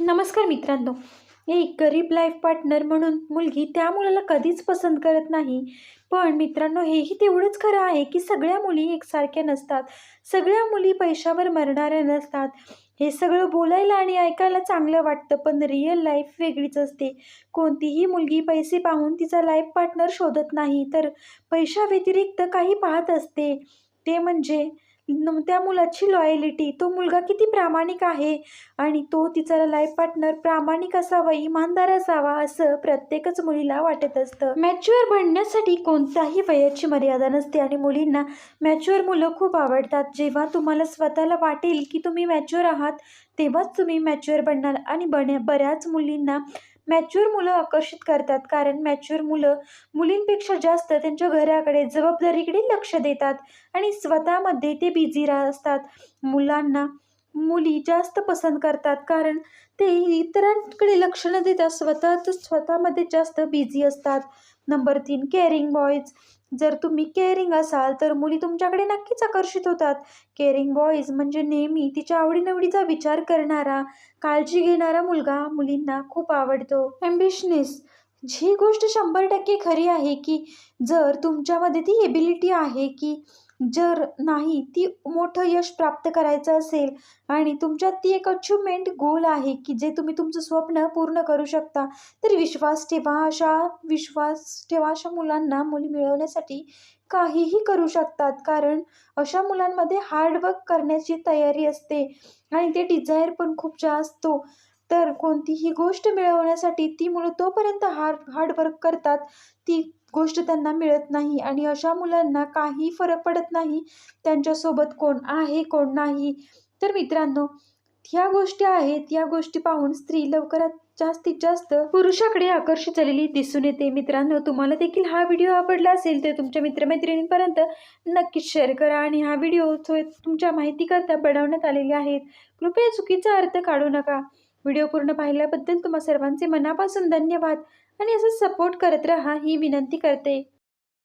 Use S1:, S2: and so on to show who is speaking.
S1: नमस्कार मित्रांनो. एक गरीब लाईफ पार्टनर म्हणून मुलगी त्या मुलाला कधीच पसंत करत नाही. पण मित्रांनो हेही तेवढंच खरं आहे की सगळ्या मुली एकसारख्या नसतात. सगळ्या मुली पैशावर मरणाऱ्या नसतात. हे सगळं बोलायला आणि ऐकायला चांगलं वाटतं पण रिअल लाईफ वेगळीच असते. कोणतीही मुलगी पैसे पाहून तिचा लाईफ पार्टनर शोधत नाही तर पैशाव्यतिरिक्त काही पाहत असते. ते म्हणजे त्या मुलाची लॉयलिटी तो मुलगा किती प्रामाणिक आहे आणि तो तिचा लाईफ पार्टनर प्रामाणिक असावा इमानदार असावा असं प्रत्येकच मुलीला वाटत असतं. मॅच्युअर बनण्यासाठी कोणत्याही वयाची मर्यादा नसते आणि मुलींना मॅच्युअर मुलं खूप आवडतात. जेव्हा तुम्हाला स्वतःला वाटेल की तुम्ही मॅच्युअर आहात तेव्हाच तुम्ही मॅच्युअर बनणार आणि बन बऱ्याच मुलींना मॅच्युअर मुलं आकर्षित करतात. कारण मॅच्युअर मुलं मुलींपेक्षा जास्त त्यांच्या घराकडे जबाबदारीकडे लक्ष देतात आणि स्वतःमध्ये ते बिझी राहतात. असतात मुलांना मुली जास्त पसंत करतात कारण ते इतरांकडे लक्ष न देता स्वतः स्वतःमध्ये जास्त बिझी असतात. नंबर तीन केअरिंग बॉईज जर तुम्ही केअरिंग असाल तर मुली तुमच्याकडे नक्कीच आकर्षित होतात. केअरिंग बॉईज म्हणजे नेहमी तिच्या आवडीनिवडीचा विचार करणारा काळजी घेणारा मुलगा मुलींना खूप आवडतो. ॲम्बिशनेस ही गोष्ट शंभर टक्के खरी आहे की जर तुमच्यामध्ये ती एबिलिटी आहे की जर नाही ती मोठं यश प्राप्त करायचं असेल आणि तुमच्यात ती एक अचिव्हमेंट गोल आहे की जे तुम्ही तुमचं स्वप्न पूर्ण करू शकता तर विश्वास ठेवा. अशा विश्वास ठेवा अशा मुलांना मुली मिळवण्यासाठी काहीही करू शकतात. कारण अशा मुलांमध्ये हार्डवर्क करण्याची तयारी असते आणि ते डिझायर पण खूप जास्त. तर कोणतीही गोष्ट मिळवण्यासाठी ती मुलं तोपर्यंत हार्ड हार्डवर्क करतात. ती गोष्ट त्यांना मिळत नाही आणि अशा मुलांना काही फरक पडत नाही. त्यांच्यासोबत कोण आहे कोण नाही. तर मित्रांनो ह्या गोष्टी आहेत. या गोष्टी पाहून स्त्री लवकरात जास्तीत जास्त पुरुषाकडे आकर्षित झालेली दिसून येते. मित्रांनो तुम्हाला देखील हा व्हिडिओ आवडला असेल तर तुमच्या मित्रमैत्रिणींपर्यंत नक्कीच शेअर करा आणि हा व्हिडिओ तुमच्या माहितीकरता बनवण्यात आलेले आहेत. कृपया चुकीचा अर्थ काढू नका. व्हिडिओ पूर्ण पाहिल्याबद्दल तुम्हा सर्वांचे मनापासून धन्यवाद आणि असं सपोर्ट करत राहा ही विनंती करते.